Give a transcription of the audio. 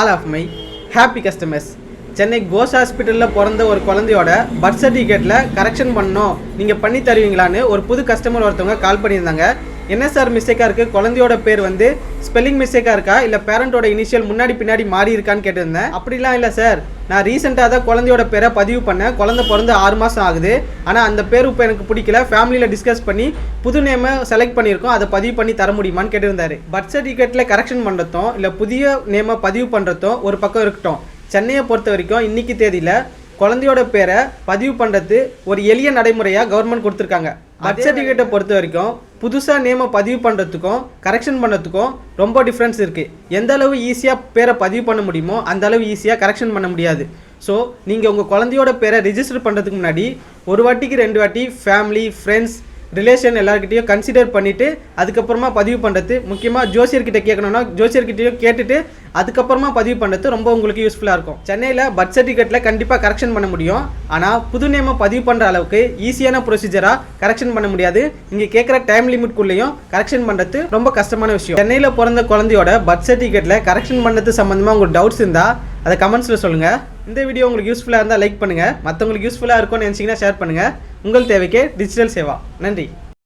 All of my happy customers Chennai கோஸ் ஹாஸ்பிட்டலில் பிறந்த ஒரு குழந்தையோட பர்த் சர்டிஃபிகேட்டில் கரெக்ஷன் பண்ணணும். நீங்கள் பண்ணி தருவீங்களான்னு ஒரு புது கஸ்டமர் ஒருத்தவங்க கால் பண்ணியிருந்தாங்க. என்ன சார் மிஸ்டேக்காக இருக்குது குழந்தையோட பேர் வந்து ஸ்பெல்லிங் மிஸ்டேக்காக இருக்கா? இல்லை பேரண்ட்டோட இனிஷியல் முன்னாடி பின்னாடி மாறி இருக்கான்னு கேட்டிருந்தேன். அப்படிலாம் இல்லை சார். நான் ரீசெண்டாக தான் குழந்தையோட பேரை பதிவு பண்ணேன். குழந்தை பிறந்து ஆறு மாதம் ஆகுது. ஆனால் அந்த பேர் இப்போ எனக்கு பிடிக்கல. ஃபேமிலியில் டிஸ்கஸ் பண்ணி புது நேமை செலக்ட் பண்ணியிருக்கோம். அதை பதிவு பண்ணி தர முடியுமான்னு கேட்டிருந்தாரு. பர்த் சர்டிஃபிகேட்டில் கரெக்ஷன் பண்ணுறதும் இல்லை புதிய நேமை பதிவு பண்ணுறதும் ஒரு பக்கம் இருக்கட்டும். சென்னையை பொறுத்த வரைக்கும் இன்னைக்கு தேதியில் குழந்தையோட பேரை பதிவு பண்ணுறது ஒரு எளிய நடைமுறையாக கவர்மெண்ட் கொடுத்துருக்காங்க. பர்த் சர்டிஃபிகேட்டை பொறுத்த வரைக்கும் புதுசாக நேமை பதிவு பண்ணுறதுக்கும் கரெக்ஷன் பண்ணுறதுக்கும் ரொம்ப டிஃப்ரென்ஸ் இருக்குது எந்த அளவு ஈஸியாக பேரை பதிவு பண்ண முடியுமோ அந்த அளவு ஈஸியாக கரெக்ஷன் பண்ண முடியாது. ஸோ நீங்கள் உங்கள் குழந்தையோட பேரை ரிஜிஸ்டர் பண்ணுறதுக்கு முன்னாடி ஒரு வாட்டிக்கு ரெண்டு வாட்டி ஃபேமிலி ஃப்ரெண்ட்ஸ் ரிலேஷன் எல்லாருக்கிட்டையும் கன்சிடர் பண்ணிவிட்டு அதுக்கப்புறமா பதிவு பண்ணுறது முக்கியமாக ஜோசியர்கிட்ட கேட்கணும்னா ஜோசியர்கிட்டையும் கேட்டுட்டு அதுக்கப்புறமா பதிவு பண்ணுறது ரொம்ப உங்களுக்கு யூஸ்ஃபுல்லாக இருக்கும். சென்னையில் பர்த் சர்டிஃபிகேட்டில் கண்டிப்பாக கரெக்ஷன் பண்ண முடியும். ஆனால் புது நேமை பதிவு பண்ணுற அளவுக்கு ஈஸியான ப்ரொசீஜராக கரெக்ஷன் பண்ண முடியாது. இங்கே கேட்குற டைம் லிமிட்குள்ளேயும் கரெக்ஷன் பண்ணுறது ரொம்ப கஷ்டமான விஷயம். சென்னையில் பிறந்த குழந்தையோட பர்த் சர்டிஃபிகேட்டில் கரெக்ஷன் பண்ணுறது சம்மந்தமாக உங்களுக்கு டவுட்ஸ் இருந்தால் அதை கமெண்ட்ஸில் சொல்லுங்கள் இந்த வீடியோ உங்களுக்கு யூஸ்ஃபுல்லாக இருந்தால் லைக் பண்ணுங்கள் மற்றவங்களுக்கு யூஸ்ஃபுல்லாக இருக்கும்னு நினச்சிங்கன்னா ஷேர் பண்ணுங்கள் உங்கள் தேவைக்கே டிஜிட்டல் சேவா. நன்றி.